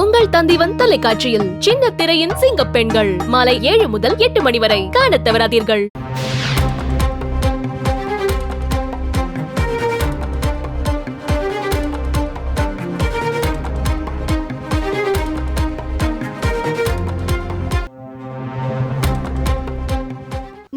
உங்கள் தந்திவன் தொலைக்காட்சியில் சின்ன திரையின் சிங்க பெண்கள். மாலை ஏழு முதல் எட்டு மணி வரை காண தவறாதீர்கள்.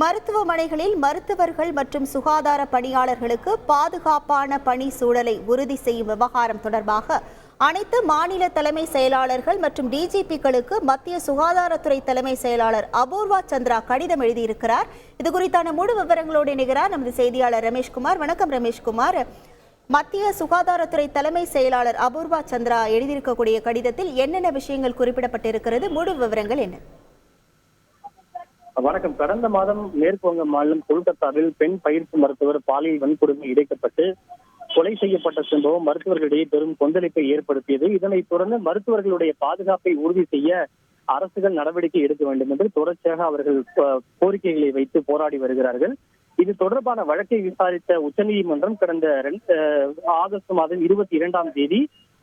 மருத்துவமனைகளில் மருத்துவர்கள் மற்றும் சுகாதார பணியாளர்களுக்கு பாதுகாப்பான பணி சூழலை உறுதி செய்யும் விவகாரம் தொடர்பாக அனைத்து மாநில தலைமை செயலாளர்கள் மற்றும் டிஜிபிக்களுக்கு மத்திய சுகாதாரத்துறை தலைமை செயலாளர் அபூர்வா சந்திரா கடிதம் எழுதியிருக்கிறார். இது குறித்தான முழு விவரங்களோடு இணைகிறார் நமது செய்தியாளர் ரமேஷ்குமார் வணக்கம் ரமேஷ்குமார் மத்திய சுகாதாரத்துறை தலைமை செயலாளர் அபூர்வா சந்திரா எழுதியிருக்கக்கூடிய கடிதத்தில் என்னென்ன விஷயங்கள் குறிப்பிடப்பட்டிருக்கிறது? முழு விவரங்கள் என்ன? வணக்கம். கடந்த மாதம் மேற்குவங்க மாநிலம் கொல்கத்தாவில் பெண் பயிற்சி மருத்துவர் பாலியல் வன்கொடுமை இடைக்கப்பட்டு கொலை செய்யப்பட்ட சம்பவம் மருத்துவர்களிடையே பெரும் கொந்தளிப்பை ஏற்படுத்தியது. இதனைத் தொடர்ந்து மருத்துவர்களுடைய பாதுகாப்பை உறுதி செய்ய அரசுகள் நடவடிக்கை எடுக்க வேண்டும் என்று தொடர்ச்சியாக அவர்கள் கோரிக்கைகளை வைத்து போராடி வருகிறார்கள். இது தொடர்பான வழக்கை விசாரித்த உச்சநீதிமன்றம் கடந்த ஆகஸ்ட் மாதம் இருபத்தி இரண்டாம் தேதி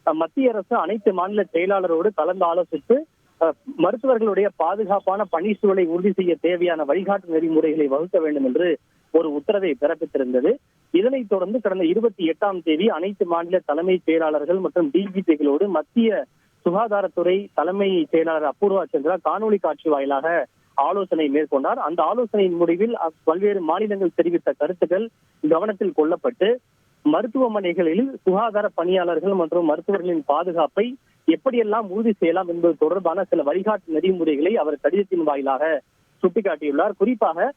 மத்திய அரசு அனைத்து மாநில செயலாளரோடு கலந்து ஆலோசித்து அஹ், மருத்துவர்களுடைய பாதுகாப்பான பணி சூழலை உறுதி செய்ய தேவையான வழிகாட்டு நெறிமுறைகளை வகுக்க வேண்டும் என்று ஒரு உத்தரவை பிறப்பித்திருந்தது. இதனைத் தொடர்ந்து கடந்த இருபத்தி எட்டாம் தேதி அனைத்து மாநில தலைமை செயலாளர்கள் மற்றும் டிஜிபிகளோடு மத்திய சுகாதாரத்துறை தலைமை செயலாளர் அபூர்வா சந்திரா காணொலி காட்சி வாயிலாக ஆலோசனை மேற்கொண்டார். அந்த ஆலோசனையின் முடிவில் பல்வேறு மாநிலங்கள் தெரிவித்த கருத்துக்கள் கவனத்தில் கொள்ளப்பட்டு மருத்துவமனைகளில் சுகாதார பணியாளர்கள் மற்றும் மருத்துவர்களின் பாதுகாப்பை எப்படியெல்லாம் உறுதி செய்யலாம் என்பது தொடர்பான சில வழிகாட்டு நெறிமுறைகளை அவர் கடிதத்தின் வாயிலாக சுட்டிக்காட்டியுள்ளார். குறிப்பாக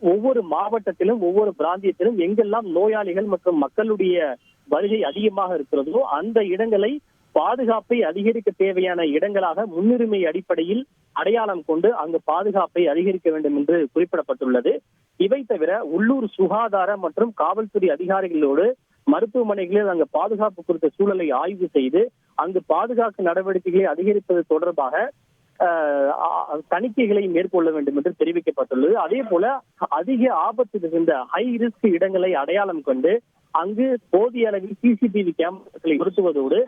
ஒவ்வொரு மாவட்டத்திலும் ஒவ்வொரு பிராந்தியத்திலும் எங்கெல்லாம் நோயாளிகள் மற்றும் மக்களுடைய வருகை அதிகமாக இருக்கிறதோ அந்த இடங்களை பாதுகாப்பை அதிகரிக்க தேவையான இடங்களாக முன்னுரிமை அடிப்படையில் அடையாளம் கொண்டு அங்கு பாதுகாப்பை அதிகரிக்க வேண்டும் என்று குறிப்பிடப்பட்டுள்ளது. இவை தவிர உள்ளூர் சுகாதார மற்றும் காவல்துறை அதிகாரிகளோடு மருத்துவமனைகளில் அங்கு பாதுகாப்பு குறித்த சூழலை ஆய்வு செய்து அங்கு பாதுகாப்பு நடவடிக்கைகளை அதிகரிப்பது தொடர்பாக தணிக்கைகளை மேற்கொள்ள வேண்டும் என்று தெரிவிக்கப்பட்டுள்ளது. அதே போல அதிக ஆபத்து மிகுந்த ஹை ரிஸ்க் இடங்களை அடையாளம் கொண்டு அங்கு போதிய அளவில் சிசிடிவி கேமராக்களை பொருத்துவதோடு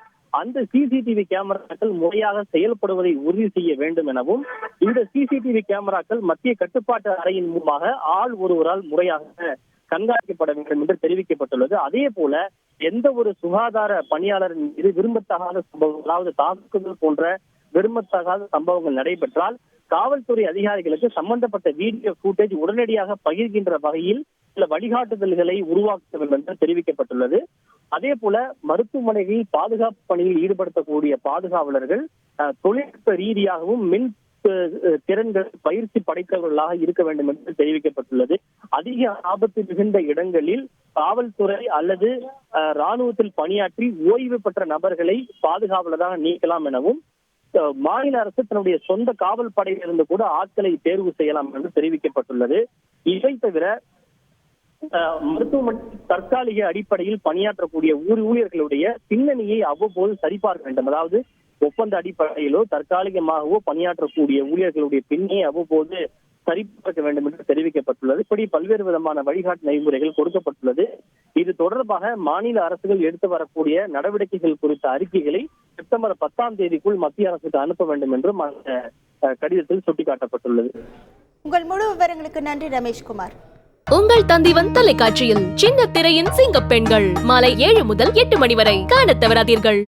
அந்த சிசிடிவி கேமராக்கள் முறையாக செயல்படுவதை உறுதி செய்ய வேண்டும் எனவும் இந்த சிசிடிவி கேமராக்கள் மத்திய கட்டுப்பாட்டு அறையின் மூலமாக ஆள் ஒருவரால் முறையாக கண்காணிக்கப்பட வேண்டும் என்று தெரிவிக்கப்பட்டுள்ளது. அதே போல எந்த ஒரு சுகாதார பணியாளரின் மீது விரும்பத்தகாத சம்பவம் அதாவது தாக்குதல் போன்ற விரும்பத்தகாத சம்பவங்கள் நடைபெற்றால் காவல்துறை அதிகாரிகளுக்கு சம்பந்தப்பட்ட வீடியோ ஃபுட்டேஜ் உடனடியாக பகிர்கின்ற வகையில் சில வழிகாட்டுதல்களை உருவாக்க வேண்டும் என்று தெரிவிக்கப்பட்டுள்ளது. அதே போல மருத்துவமனைகளில் பாதுகாப்பு பணியில் ஈடுபடுத்தக்கூடிய பாதுகாவலர்கள் தொழில்நுட்ப ரீதியாகவும் மின் திறன்கள் பயிற்சி படைத்தவர்களாக இருக்க வேண்டும் என்று தெரிவிக்கப்பட்டுள்ளது. அதிக ஆபத்து மிகுந்த இடங்களில் காவல்துறை அல்லது ராணுவத்தில் பணியாற்றி ஓய்வு பெற்ற நபர்களை பாதுகாவலராக நீக்கலாம் எனவும் மாநில அரசு தன்னுடைய சொந்த காவல் படையிலிருந்து கூட ஆட்களை தேர்வு செய்யலாம் என்று தெரிவிக்கப்பட்டுள்ளது. இவை தவிர மருத்துவமனை தற்காலிக அடிப்படையில் பணியாற்றக்கூடிய ஊர் ஊழியர்களுடைய பின்னணியை அவ்வப்போது சரிபார்க்க வேண்டும். அதாவது ஒப்பந்த அடிப்படையிலோ தற்காலிகமாகவோ பணியாற்றக்கூடிய ஊழியர்களுடைய பின்னணியை அவ்வப்போது சரிபார்க்க வேண்டும் என்று தெரிவிக்கப்பட்டுள்ளது. இப்படி பல்வேறு விதமான வழிகாட்டு நெறிமுறைகள் கொடுக்கப்பட்டுள்ளது. இது தொடர்பாக மாநில அரசுகள் எடுத்து வரக்கூடிய நடவடிக்கைகள் குறித்த அறிக்கைகளை செப்டம்பர் பத்தாம் தேதிக்குள் மத்திய அரசுக்கு அனுப்ப வேண்டும் என்றும் அந்த கடிதத்தில் சுட்டிக்காட்டப்பட்டுள்ளது. உங்கள் முழு விவரங்களுக்கு நன்றி ரமேஷ்குமார் உங்கள் தந்திவன் தொலைக்காட்சியில் சின்ன திரையின் சிங்க பெண்கள் மாலை ஏழு முதல் எட்டு மணி வரை காணத் தவறாதீர்கள்.